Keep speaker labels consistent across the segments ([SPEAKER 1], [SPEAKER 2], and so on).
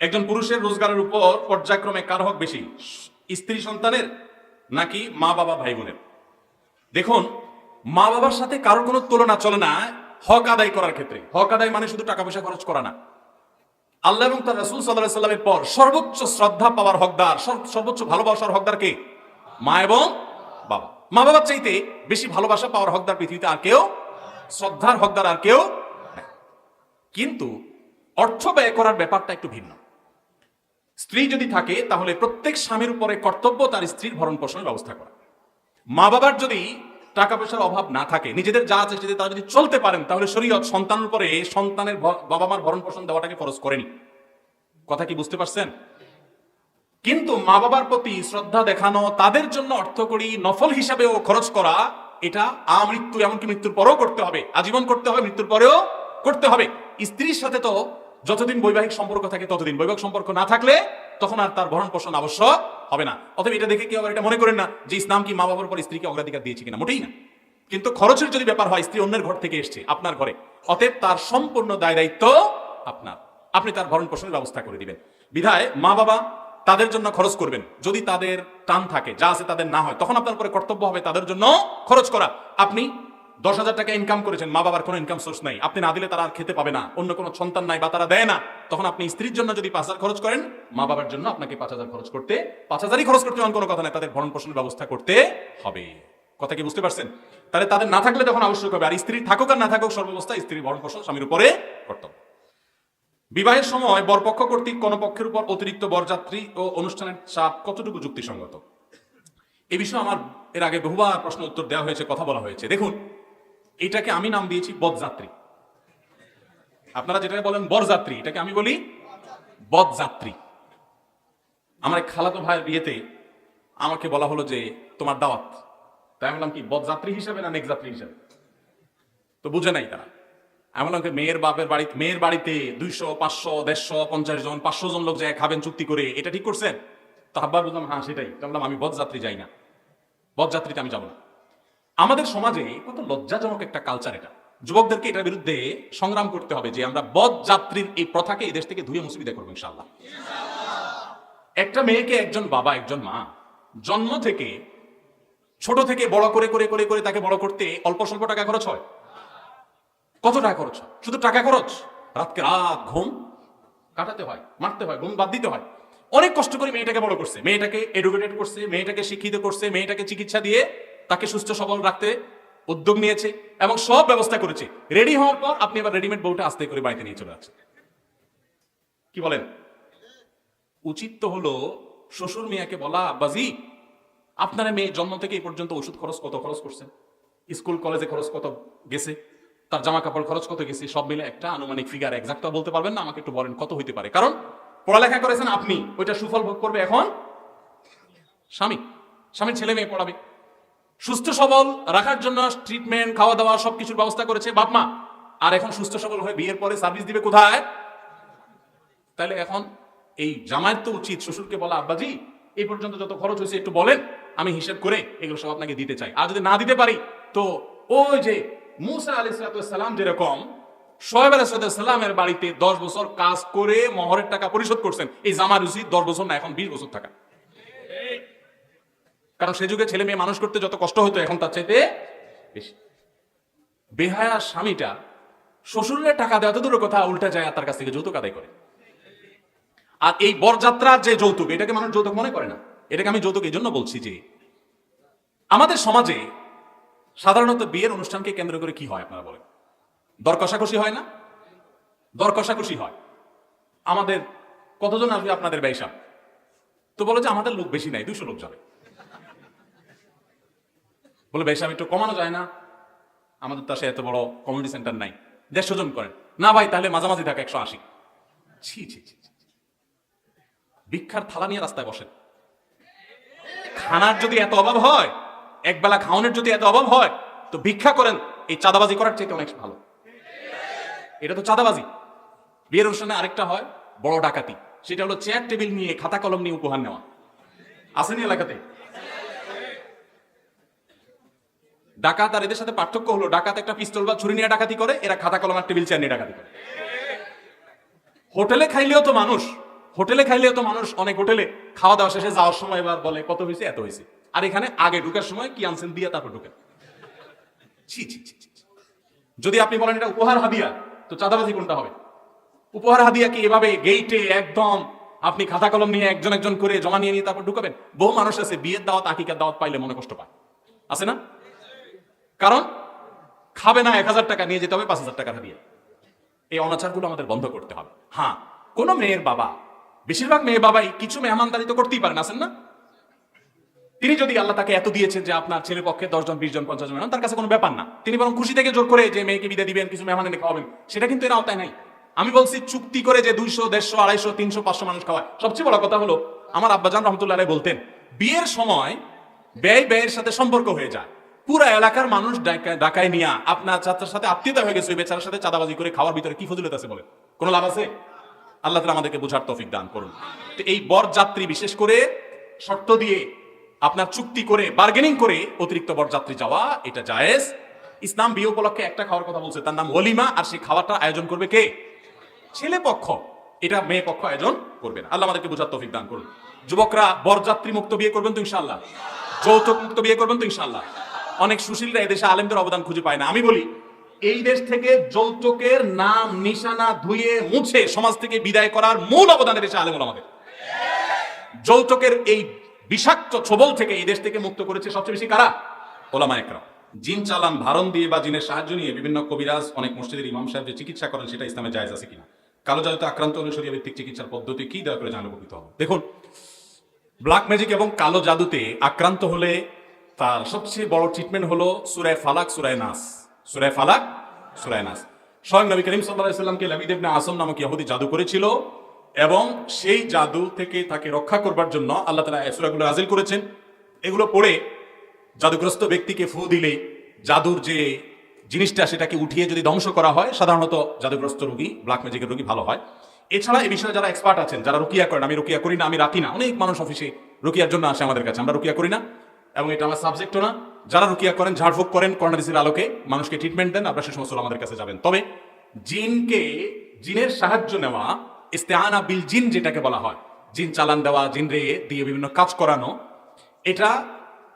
[SPEAKER 1] একজন পুরুষের রোজগারের উপর পর্যায়ক্রমে কার হক বেশি? স্ত্রী সন্তানের নাকি মা বাবা ভাই বোনের দেখুন, মা বাবার সাথে কারোর কোনো তুলনা চলে না হক আদায় করার ক্ষেত্রে। হক আদায় মানে শুধু টাকা পয়সা খরচ করা না। আল্লাহ এবং তার রাসূল আলাইহি সাল্লামের পর সর্বোচ্চ শ্রদ্ধা পাওয়ার হকদার সর্বোচ্চ ভালোবাসার হকদার কে? মা এবং বাবা। মা বাবার চাইতে বেশি ভালোবাসা পাওয়ার হকদার পৃথিবীতে আর কেউ, শ্রদ্ধার হকদার আর কেউ। কিন্তু অর্থ ব্যয় করার ব্যাপারটা একটু ভিন্ন। স্ত্রী যদি থাকে, তাহলে প্রত্যেক স্বামীর উপরে কর্তব্য তার স্ত্রীর ভরণ পোষণের ব্যবস্থা করা। মা বাবার যদি টাকা পয়সার অভাব না থাকে, নিজেদের যা আছে সেটা তারা যদি চলতে পারেন, তাহলে শরীয়ত সন্তানের উপরে সন্তানের বাবা মার ভরণ পোষণ দেওয়াটাকে খরচ করেনি। কথা কি বুঝতে পারছেন? কিন্তু মা বাবার প্রতি শ্রদ্ধা দেখানো, তাদের জন্য অর্থ করি নফল হিসাবেও খরচ করা, এটা আমৃত্যু, এমনকি মৃত্যুর পরেও করতে হবে। আজীবন করতে হবে, মৃত্যুর পরেও করতে হবে। স্ত্রীর সাথে তো যতদিন বৈবাহিক সম্পর্ক থাকে, ততদিন। বৈবাহিক সম্পর্ক না থাকলে তখন আর তার ভরণ পোষণ আবশ্যক হবে না। অতএব এটা দেখে কি আবার এটা মনে করেন না যে ইসলাম কি মা বাবার পর স্ত্রীকে অগ্রাধিকার দিয়েছে কিনা, মোটেই না। কিন্তু খরচের যদি ব্যাপার হয়, স্ত্রী অন্যের ঘর থেকে এসছে, আপনার ঘরে। অতএব তার সম্পূর্ণ দায় দায়িত্ব আপনার। আপনি তার ভরণ পোষণের ব্যবস্থা করে দিবেন। বিধায় মা বাবা তাদের জন্য খরচ করবেন। যদি তাদের টান থাকে, যা আছে তাদের না হয়, তখন আপনার পরে কর্তব্য হবে তাদের জন্য খরচ করা। আপনি দশ হাজার টাকা ইনকাম করেছেন, মা বাবার কোনো ইনকাম সোর্স নাই। আপনি না দিলে তারা আর খেতে পাবে না। অন্য কোনো সন্তান নাই বা তারা দেয় না। তখন আপনি স্ত্রীর জন্য যদি পাঁচ হাজার খরচ করেন, মা বাবার জন্য আপনাকে পাঁচ হাজার খরচ করতে, পাঁচ হাজারই খরচ করতে কোনো কথা নাই। তাদের ভরণ পোষণের ব্যবস্থা করতে হবে। কথা কি বুঝতে পারছেন? তাহলে তাদের না থাকলে তখন আবশ্যক হবে। আর স্ত্রী থাকুক আর না থাকুক সর্বাবস্থা স্ত্রীর ভরণ পোষণ স্বামীর উপরে কর্তব্য। বিবাহের সময় বরপক্ষ কর্তৃক কোন পক্ষের উপর অতিরিক্ত বরযাত্রী ও অনুষ্ঠানের চাপ কতটুকু যুক্তিসঙ্গত? এ বিষয়ে আমার এর আগে বহুবার প্রশ্ন উত্তর দেওয়া হয়েছে, কথা বলা হয়েছে। দেখুন এটাকে আমি নাম দিয়েছি বদযাত্রী। আপনারা যেটাকে বলেন বরযাত্রী, এটাকে আমি বলি বদযাত্রী। আমার এক খালাতো ভাইয়ের বিয়েতে আমাকে বলা হলো যে, তোমার দাওয়াত। তাই আমি বললাম কি, বদযাত্রী হিসাবে না নেক যাত্রী হিসাবে? তো বুঝে নাই তারা। এমন আমাকে মেয়ের বাপের বাড়িতে মেয়ের বাড়িতে দুইশো, পাঁচশো, দেড়শো, পঞ্চাশ জন, পাঁচশো জন লোক যায় খাবেন চুক্তি করে, এটা ঠিক করছেন? তো হাব্বার বললাম হ্যাঁ সেটাই। বললাম, আমি বদযাত্রী যাই না। বদযাত্রীতে আমি যাব না। আমাদের সমাজে কত লজ্জাজনক একটা কালচার এটা। যুবকদেরকে এটার বিরুদ্ধে সংগ্রাম করতে হবে যে আমরা বদ যাত্রীর এই প্রথাকে এই দেশ থেকে ধুয়ে মুসিবিদা করব ইনশাল্লাহ একটা মেয়েকে একজন বাবা, একজন মা, জন্ম থেকে, ছোট থেকে বড় করে করে করে করে তাকে বড় করতে অল্প স্বল্প টাকা খরচ হয়? কত টাকা খরচ শুধু টাকা খরচ? রাতকে রাত ঘুম কাটাতে হয়, মারতে হয়, ঘুম বাদ দিতে হয়। অনেক কষ্ট করে মেয়েটাকে বড় করছে। মেয়েটাকে এডুকেটেড করছে, মেয়েটাকে শিক্ষিত করছে, মেয়েটাকে চিকিৎসা দিয়ে তাকে সুস্থ সবল রাখতে উদ্যোগ নিয়েছে এবং সব ব্যবস্থা করেছে। রেডি হওয়ার পর আপনি এবার রেডিমেড বউটা আস্তে করে বাড়িতে নিয়ে চলে আসছেন। কি বলেন? উচিত তো হলো শ্বশুর মিয়াকে বলা আব্বাজি আপনারা মেয়ে জন্ম থেকে এই পর্যন্ত ওষুধ খরচ কত খরচ করছেন স্কুল, কলেজে খরচ কত গেছে? তার জামা কাপড় খরচ কত গেছে? সব মিলে একটা আনুমানিক ফিগার এক্সাক্ট বলতে পারবেন না, আমাকে একটু বলেন কত হইতে পারে। কারণ পড়ালেখা করেছেন আপনি, ওইটা সুফল ভোগ করবে এখন স্বামী। স্বামীর ছেলে মেয়ে পড়াবে। সুস্থ সবল রাখার জন্য ট্রিটমেন্ট খাওয়া দাওয়া সবকিছুর ব্যবস্থা করেছে বাপ মা। আর এখন সুস্থ সবল হয়ে বিয়ের পরে সার্ভিস দিবে কোথায়? তাহলে এখন এই জামায়াত তো উচিত, শ্বশুরকে বলা, আব্বাজি, এই পর্যন্ত যত খরচ হয়েছে একটু বলেন, আমি হিসেব করে এগুলো সব আপনাকে দিতে চাই। আর যদি না দিতে পারি, তো ওই যে মুসা আলি সালাম যেরকম, সোহেব আলি সালামের বাড়িতে দশ বছর কাজ করে মহরের টাকা পরিশোধ করছেন। এই জামার উচিত দশ বছর না, এখন বিশ বছর থাকা। কারণ সে যুগে ছেলে মেয়ে মানুষ করতে যত কষ্ট হতো, এখন তার চাইতে বেশি। বেহায়া স্বামীটা শ্বশুরের টাকা দেওয়া তো কথা উল্টা যায় তার কাছ থেকে যৌতুক আদায় করে। আর এই বরযাত্রার যে যৌতুক, এটাকে মানুষ যৌতুক মনে করে না। এটাকে আমি যৌতুক এই জন্য বলছি যে, আমাদের সমাজে সাধারণত বিয়ের অনুষ্ঠানকে কেন্দ্র করে কি হয় আপনারা বলেন? দর কষাকষি হয় না? দর কষাকষি হয়। আমাদের কতজন আসবে আপনাদের ব্যবসা? তো বলে যে আমাদের লোক বেশি নাই দুশো লোক যাবে। বলে ব্যবসা একটু কমানো যায় না? আমাদের তো এত বড় কমিউনিটি সেন্টার নাই। দেড়শো জন করেন। না ভাই, তাহলে মাঝামাঝি থাকে, একশো আশি। ছি ছি ছি। ভিক্ষার থালা নিয়ে রাস্তায় বসেন। খানার যদি এত অভাব হয়, একবেলা খাওয়ানোর যদি এত অভাব হয়, তো ভিক্ষা করেন, এই চাঁদাবাজি করার চাইতে অনেক ভালো। এটা তো চাঁদাবাজি। বিয়ের অনুষ্ঠানে আরেকটা হয়, বড় ডাকাতি। সেটা হলো চেয়ার টেবিল নিয়ে খাতা কলম নিয়ে উপহার নেওয়া। আসেনি এলাকাতে? ডাকাত আর এদের সাথে পার্থক্য হলো, ডাকাত একটা পিস্তল বা ছুরি নিয়ে ডাকাতি করে, এরা খাতা কলম আর টেবিল চেয়ার নিয়ে ডাকাতি করে। হোটেলে খাইলেও তো মানুষ, হোটেলে খাইলে তো মানুষ অনেক হোটেলে খাওয়া দাওয়া শেষে যাওয়ার সময় এবার বলে কত হয়েছে, এত হয়েছে। আর এখানে আগে ঢুকার সময় কি আনছেন দিয়ে তারপর ঢুকেন। যদি আপনি বলেন এটা উপহার হাদিয়া, তো চাঁদাবাজি কোনটা হবে? উপহার হাদিয়া কি এভাবে গেইটে একদম আপনি খাতা কলম নিয়ে একজন একজন করে জমা নিয়ে নিয়ে তারপর ঢুকাবেন? বহু মানুষ আছে, বিয়ের দাওয়াত, আকিকার দাওয়াত পাইলে মনে কষ্ট পায়। আছে না? কারণ খাবে না এক হাজার টাকা, নিয়ে যেতে হবে পাঁচ হাজার টাকা দিয়ে এই অনাচারগুলো আমাদের বন্ধ করতে হবে। হ্যাঁ কোন মেয়ের বাবা, বেশিরভাগ মেয়ে বাবাই কিছু মেহমানদারি তো করতেই পারেন, আছেন না? তিনি যদি আল্লাহ তাকে এত দিয়েছেন যে আপনার ছেলের পক্ষে দশজন বিশ জন পঞ্চাশ জন তার কাছে কোনো ব্যাপার না। তিনি বরং খুশি থেকে জোর করে যে মেয়েকে বিদায় দিবেন, কিছু মেহমান এনে খাওয়াবেন সেটা কিন্তু এর আওতায় নাই। আমি বলছি চুক্তি করে যে দুইশো, দেড়শো, আড়াইশো, তিনশো, পাঁচশো মানুষ খাওয়ায়। সবচেয়ে বড় কথা হলো, আমার আব্বাজান রহমতুল্লাহ বলতেন, বিয়ের সময় ব্যয় ব্যয়ের সাথে সম্পর্ক হয়ে যায়। পুরো এলাকার মানুষ ডাকা- ডাকায় নিয়ে আপনার ছাত্রের সাথে আত্মীয়তা হয়ে গেছে, ওই বেচারার সাথে চাঁদাবাজি করে খাওয়ার ভিতরে কি ফজিলত আছে বলে কোনো লাভ আছে? আল্লাহ তালা আমাদেরকে বোঝার তৌফিক দান করুন। তো এই বর যাত্রী বিশেষ করে শর্ত দিয়ে আপনার চুক্তি করে বার্গেনিং করে অতিরিক্ত বরযাত্রী যাওয়া, এটা জায়েজ। ইসলাম বিয়ে উপলক্ষে একটা খাওয়ার কথা বলছে, তার নাম ওলিমা, আর সেই খাওয়াটা আয়োজন করবে কে? ছেলে পক্ষ, এটা মেয়ে পক্ষ আয়োজন করবে না। আল্লাহ আমাদেরকে বোঝার তৌফিক দান করুন। যুবকরা বরযাত্রী মুক্ত বিয়ে করবেন তো ইনশাল্লাহ যৌতুক মুক্ত বিয়ে করবেন তো ইনশাল্লাহ অনেক সুশীলরা এদেশে আলেমদের অবদান খুঁজে পায় না। আমি বলি, এই দেশ থেকে যৌতুকের নাম, নিশানা ধুয়ে মুছে সমাজ থেকে বিদায় করার মূল অবদান এদেশে আলেম আমাদের যৌতুকের এই বিষাক্ত ছবল থেকে এই দেশ থেকে মুক্ত করেছে সবচেয়ে বেশি কারা? ওলামা একরাম। জিন চালান, ভারণ দিয়ে বা জিনের সাহায্য নিয়ে বিভিন্ন কবিরাজ, অনেক মসজিদের ইমাম সাহেব যে চিকিৎসা করেন সেটা ইসলামে জায়েজ আছে কিনা? কালো জাদুতে আক্রান্ত অনুসরী ভিত্তিক চিকিৎসার পদ্ধতি কি? দয়া করে জানলে উপকৃত হবে। দেখুন, ব্ল্যাক ম্যাজিক এবং কালো জাদুতে আক্রান্ত হলে তার সবচেয়ে বড় ট্রিটমেন্ট হলো সুরায় ফালাক সুরায় নাস। সুরায় ফালাক সুরায় নাস। স্বয়ং নবী করিম সাল্লাহ সাল্লামকে লাবিদ আসম নামক ইহুদি জাদু করেছিল এবং সেই জাদু থেকে তাকে রক্ষা করবার জন্য আল্লাহ তালা সূরাগুলো নাজিল করেছেন। এগুলো পড়ে জাদুগ্রস্ত ব্যক্তিকে ফু দিলে জাদুর যে জিনিসটা সেটাকে উঠিয়ে যদি ধ্বংস করা হয়, সাধারণত জাদুগ্রস্ত রোগী ব্ল্যাক ম্যাজিকের রোগী ভালো হয়। এছাড়া এই বিষয়ে যারা এক্সপার্ট আছেন, যারা রুকিয়া করেন, আমি রুকিয়া করি না, আমি রাখি না। অনেক মানুষ অফিসে রুকিয়ার জন্য আসে আমাদের কাছে, আমরা রুকিয়া করি না। এবং এটা আমার সাবজেক্টও না। যারা রুকিয়া করেন, ঝাড়ফুঁক করেন কর্নারিসের আলোকে মানুষকে ট্রিটমেন্ট দেন, আপনার সে সমস্ত আমাদের কাছে যাবেন। তবে জিনকে, জিনের সাহায্য নেওয়া ইস্তেহানা বিল জিন যেটাকে বলা হয়, জিন চালান দেওয়া, জিন রে দিয়ে বিভিন্ন কাজ করানো, এটা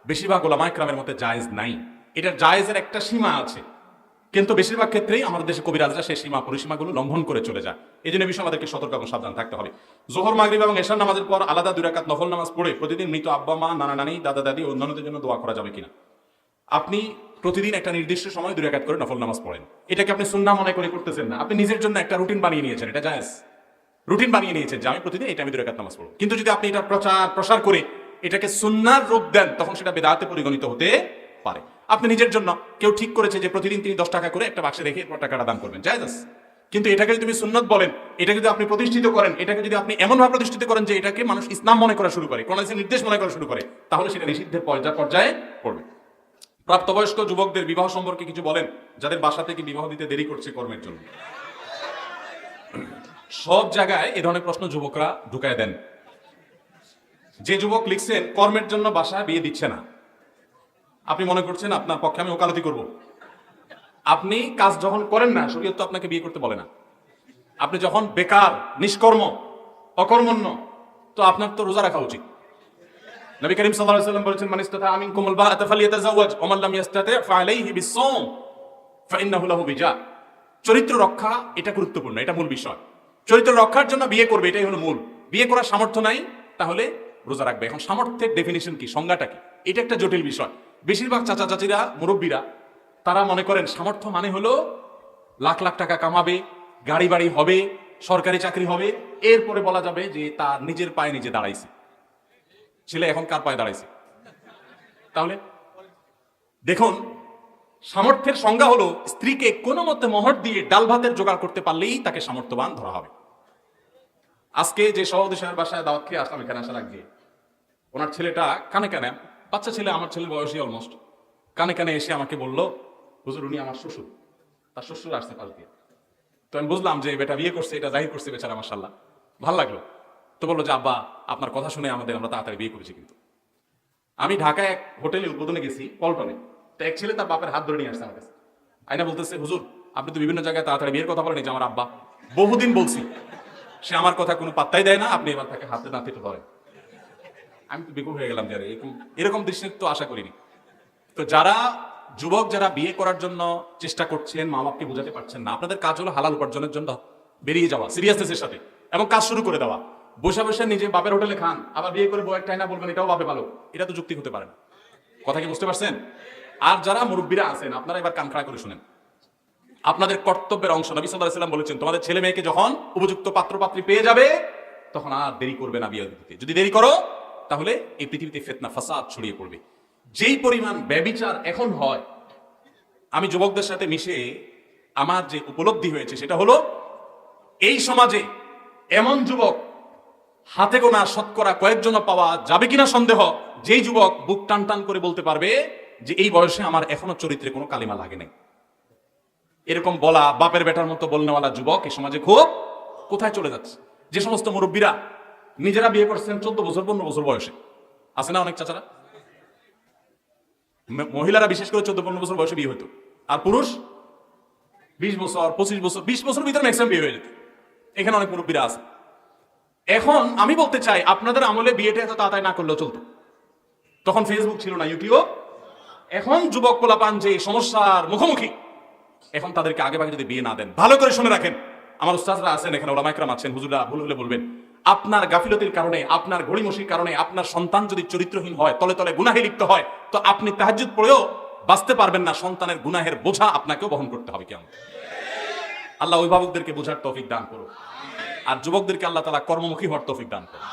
[SPEAKER 1] বেশিরভাগ ওলামা মতে জায়েজ নাই। এটা জায়েজের একটা সীমা আছে। কিন্তু বেশিরভাগ ক্ষেত্রেই আমাদের দেশে কবিরাজরা সেই সীমা পরিসীমাগুলো লঙ্ঘন করে চলে যায়। এই জন্য বিষয়ে আমাদেরকে সতর্ক এবং সাবধান থাকতে হবে। জোহর, মাগরিব এবং এশার নামাজের পর আলাদা দুই রাকাত নফল নামাজ পড়ে প্রতিদিন মৃত আব্বা, মা, নানা, নানি, দাদা, দাদি, অন্যান্যদের জন্য দোয়া করা যাবে কিনা? আপনি প্রতিদিন একটা নির্দিষ্ট সময় দুই রাকাত করে নফল নামাজ পড়েন। এটাকে আপনি সুন্না মনে করে করতেছেন না। আপনি নিজের জন্য একটা রুটিন বানিয়ে নিয়েছেন, এটা জায়েজ। রুটিন বানিয়ে নিয়েছেন যে আমি প্রতিদিন এটা আমি দুই রাকাত নামাজ পড়ব। কিন্তু যদি আপনি এটা প্রচার, প্রসার করে এটাকে সুন্নার রূপ দেন, তখন সেটা বেদাতে পরিগণিত হতে পারে। আপনি নিজের জন্য কেউ ঠিক করেছে যে প্রতিদিন তিনি দশ টাকা করে একটা বাক্সে রেখে এরপর টাকাটা দান করবেন, জায়েজ কিন্তু এটাকে যদি তুমি সুন্নত বলেন, এটাকে যদি আপনি প্রতিষ্ঠিত করেন, এটাকে যদি আপনি এমনভাবে প্রতিষ্ঠিত করেন যে এটাকে মানুষ ইসলাম মনে করা শুরু করে কোন নির্দেশ মনে করা শুরু করে, তাহলে সেটা নিষিদ্ধের পর্যায় পর্যায়ে পড়বে। প্রাপ্তবয়স্ক যুবকদের বিবাহ সম্পর্কে কিছু বলেন, যাদের বাসা থেকে বিবাহ দিতে দেরি করছে কর্মের জন্য। সব জায়গায় এ ধরনের প্রশ্ন যুবকরা ঢুকায় দেন। যে যুবক লিখছেন কর্মের জন্য বাসা বিয়ে দিচ্ছে না। আপনি মনে করছেন আপনার পক্ষে আমি ওকালতি করব? আপনি কাজ যখন করেন না, শরীয়ত তো আপনাকে বিয়ে করতে বলে না। আপনি যখন বেকার, নিষ্কর্ম, অকর্মণ্য, তো আপনার তো রোজা রাখা উচিত। নবী করিম সাল্লাল্লাহু আলাইহি ওয়াসাল্লাম বলেছেন, মান ইসতাতা মিনকুমুল বাআতা ফালিয়াতাযাওয়াজ ওয়া মান লাম ইসতাতি ফাআলাইহি বিস-সাওম, ফাইন্নাহু লাহু বিজা। চরিত্র রক্ষা, এটা গুরুত্বপূর্ণ, এটা মূল বিষয়। চরিত্র রক্ষার জন্য বিয়ে করবে, এটাই হলো মূল। বিয়ে করার সামর্থ্য নাই, তাহলে রোজা রাখবে। এখন সামর্থ্যের ডেফিনিশন কি? সংজ্ঞাটা কি? এটা একটা জটিল বিষয়। বেশিরভাগ চাচা চাচিরা মুরব্বীরা, তারা মনে করেন সামর্থ্য মানে হলো লাখ লাখ টাকা কামাবে, গাড়ি বাড়ি হবে, সরকারি চাকরি হবে, এরপরে বলা যাবে যে তার নিজের পায়ে নিজে দাঁড়াইছে। ছেলে এখন কার পায়ে দাঁড়াইছে? তাহলে দেখুন, সামর্থ্যের সংজ্ঞা হলো স্ত্রীকে কোনো মতে মহর দিয়ে ডাল ভাতের জোগাড় করতে পারলেই তাকে সামর্থ্যবান ধরা হবে। আজকে যে সহদেশের বাসায় দাওয়াত খেয়ে আসলাম এখানে আসার আগে, ওনার ছেলেটা কানে কানে বাচ্চা ছেলে, আমার ছেলের বয়সী অলমোস্ট কানে কানে এসে আমাকে বলল, হুজুর, উনি আমার শ্বশুর। তার শ্বশুর আসতে পাশ দিয়ে তো আমি বুঝলাম যে বেটা বিয়ে করছে, এটা জাহির করছে বেচারা মাসাল্লাহ ভালো লাগল। তো বলল যে, আব্বা, আপনার কথা শুনে আমাদের আমরা তাড়াতাড়ি বিয়ে করেছি কিন্তু। আমি ঢাকায় এক হোটেলে উদ্বোধনে গেছি, পল্টনে। তো এক ছেলে তার বাপের হাত ধরে নিয়ে আসছে আমার কাছে। আইনা বলতেছে, হুজুর, আপনি তো বিভিন্ন জায়গায় তাড়াতাড়ি বিয়ের কথা বলেন যে আমার আব্বা। বহুদিন বলছি। সে আমার কথা কোনো পাত্তাই দেয় না, আপনি এবার তাকে হাতে না পেতে ধরেন। আমি তো বেকুব হয়ে গেলাম যারা এরকম এরকম দৃষ্টি তো আশা করিনি। তো যারা যুবক যারা বিয়ে করার জন্য চেষ্টা করছেন মা বাপকে বোঝাতে পারছেন না, আপনাদের কাজ হলো হালাল উপার্জনের জন্য বেরিয়ে যাওয়া সিরিয়াসনেসের সাথে এবং কাজ শুরু করে দেওয়া। বসে বসে নিজে বাপের হোটেলে খান, আবার বিয়ে করে বউ একটাই না বলবেন, এটাও বাপে ভালো। এটা তো যুক্তি হতে পারে না। কথা কি বুঝতে পারছেন? আর যারা মুরব্বীরা আছেন, আপনারা এবার কান খাড়া করে শুনেন। আপনাদের কর্তব্যের অংশ, নবী সাল্লাহ সাল্লাম বলেছেন, তোমাদের ছেলে মেয়েকে যখন উপযুক্ত পাত্র পাত্রী পেয়ে যাবে, তখন আর দেরি করবে না বিয়ে দিতে যদি দেরি করো তাহলে এই পৃথিবীতে ফেতনা, ফাসাদ ছড়িয়ে পড়বে। যেই পরিমাণ ব্যবিচার এখন হয়, আমি যুবকদের সাথে মিশে আমার যে উপলব্ধি হয়েছে, সেটা হলো এই সমাজে এমন যুবক হাতে গোনা, শতকরা কয়েকজন পাওয়া যাবে কিনা সন্দেহ, যেই যুবক বুক টান টান করে বলতে পারবে যে এই বয়সে আমার এখনও চরিত্রে কোনো কালিমা লাগে নাই। এরকম বলা বাপের বেটার মতো বলনেওয়ালা যুবক এই সমাজে খুব কোথায় চলে যাচ্ছে? যে সমস্ত মুরব্বীরা নিজেরা বিয়ে করছেন চোদ্দ বছর, পনেরো বছর বয়সে। আছে না অনেক চাচারা? মহিলারা বিশেষ করে চোদ্দ, পনেরো বছর বয়সে বিয়ে হতো। আর পুরুষ, বিশ বছর, পঁচিশ বছর, বিশ বছর ভিতরে ম্যাক্সিমাম বিয়ে হয়ে যেত। এখানে অনেক মুরব্বীরা আছে। এখন আমি বলতে চাই, আপনাদের আমলে বিয়েটা এত তাড়াতাড়ি না করলেও চলতো। তখন ফেসবুক ছিল না ইউটিউব এখন যুবক পোলাপান যে সমস্যার মুখোমুখি, এখন তাদেরকে আগে ভাগে যদি বিয়ে না দেন, ভালো করে শুনে রাখেন। আমার উস্তাদরা আছেন এখানে ওলামাইকরাম আছেন হুজুরা ভুল হলে বলবেন। আপনার গাফিলতির কারণে, আপনার ঘড়িমসির কারণে, আপনার সন্তান যদি চরিত্রহীন হয়, তলে তলে গুনাহে লিপ্ত হয়, তো আপনি তাহাজুদ পড়েও বাঁচতে পারবেন না, সন্তানের গুনাহের বোঝা আপনাকেও বহন করতে হবে কেমন আল্লাহ অভিভাবকদেরকে বোঝার তৌফিক দান করুন আর যুবকদেরকে আল্লাহ তালা কর্মমুখী হওয়ার তৌফিক দান করুন